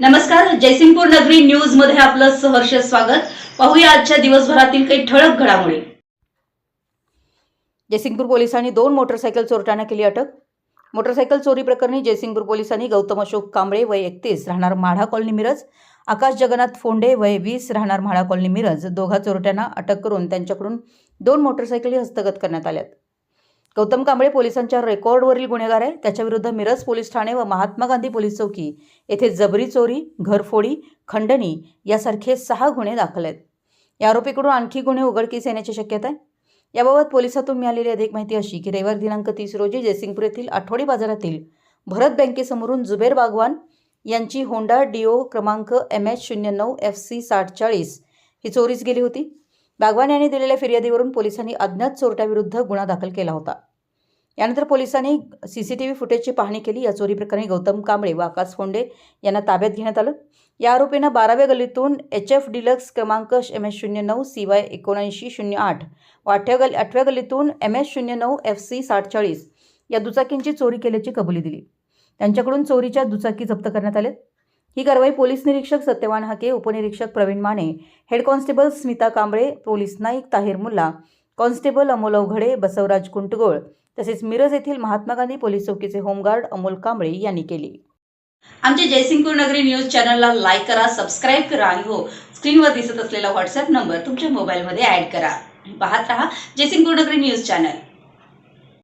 नमस्कार जयसिंगपूर नगरी न्यूजमध्ये आपलं सहर्ष स्वागत. पाहूया आजच्या दिवसभरातील काही ठळक घडामोडी. जयसिंगपूर पोलिसांनी दोन मोटरसायकल चोरट्यांना केली अटक. मोटरसायकल चोरी प्रकरणी जयसिंगपूर पोलिसांनी गौतम अशोक कांबळे वय एकतीस राहणार माढा कॉलनी मिरज. आकाश जगन्नाथ फोंडे वय वीस राहणार म्हाडा कॉलनी मिरज. दोघा चोरट्यांना अटक करून त्यांच्याकडून दोन मोटरसायकली हस्तगत करण्यात आल्यात. गौतम कांबळे पोलिसांच्या रेकॉर्डवरील गुन्हेगार आहे त्याच्याविरुद्ध मिरज पोलीस ठाणे व महात्मा गांधी पोलीस चौकी येथे जबरी चोरी घरफोडी खंडणी यासारखे सहा गुन्हे दाखल आहेत. या आरोपीकडून आणखी गुन्हे उघडकीस येण्याची शक्यता आहे. याबाबत पोलिसातून मिळालेली अधिक माहिती अशी की रविवार दिनांक तीस रोजी जयसिंगपूर येथील आठवडी बाजारातील भरत बँकेसमोरून जुबेर बागवान यांची होंडा डिओ क्रमांक एम एच शून्य नऊ एफ सी साठ चाळीस ही चोरीस गेली होती. बागवान यांनी दिलेल्या फिर्यादीवरून पोलिसांनी अज्ञात चोरट्याविरुद्ध गुन्हा दाखल केला होता. यानंतर पोलिसांनी सी सी टी व्ही फुटेजची पाहणी केली. या चोरी प्रकरणी गौतम कांबळे व आकाश फोंडे यांना ताब्यात घेण्यात आलं. या आरोपींना बाराव्या गल्लीतून एच एफ डिलक्स क्रमांक एम एस शून्य नऊ सी वाय एकोणऐंशी शून्य आठ व आठव्या गल आठव्या गल्लीतून एम एस शून्य नऊ एफ सी साठ चाळीस या दुचाकींची चोरी केल्याची कबुली दिली. त्यांच्याकडून चोरीच्या दुचाकी जप्त करण्यात आल्या. ही कारवाई पोलीस निरीक्षक सत्यवान हाके उपनिरीक्षक Pravin Mane head constable Smita Kamble police naik Tahir Mulla constable Amol Avaghade Basavaraj Kuntagol तसेच मिरज येथील महात्मा गांधी पोलीस चौकीचे होमगार्ड अमोल कांबळे यांनी केली. आमच्या जयसिंगपूर नगरी न्यूज चॅनलला लाईक करा सबस्क्राईब करा आणि हो स्क्रीनवर दिसत असलेला व्हॉट्सअप नंबर तुमच्या मोबाईलमध्ये ऍड करा. पाहत रहा जयसिंगपूर नगरी न्यूज चॅनल.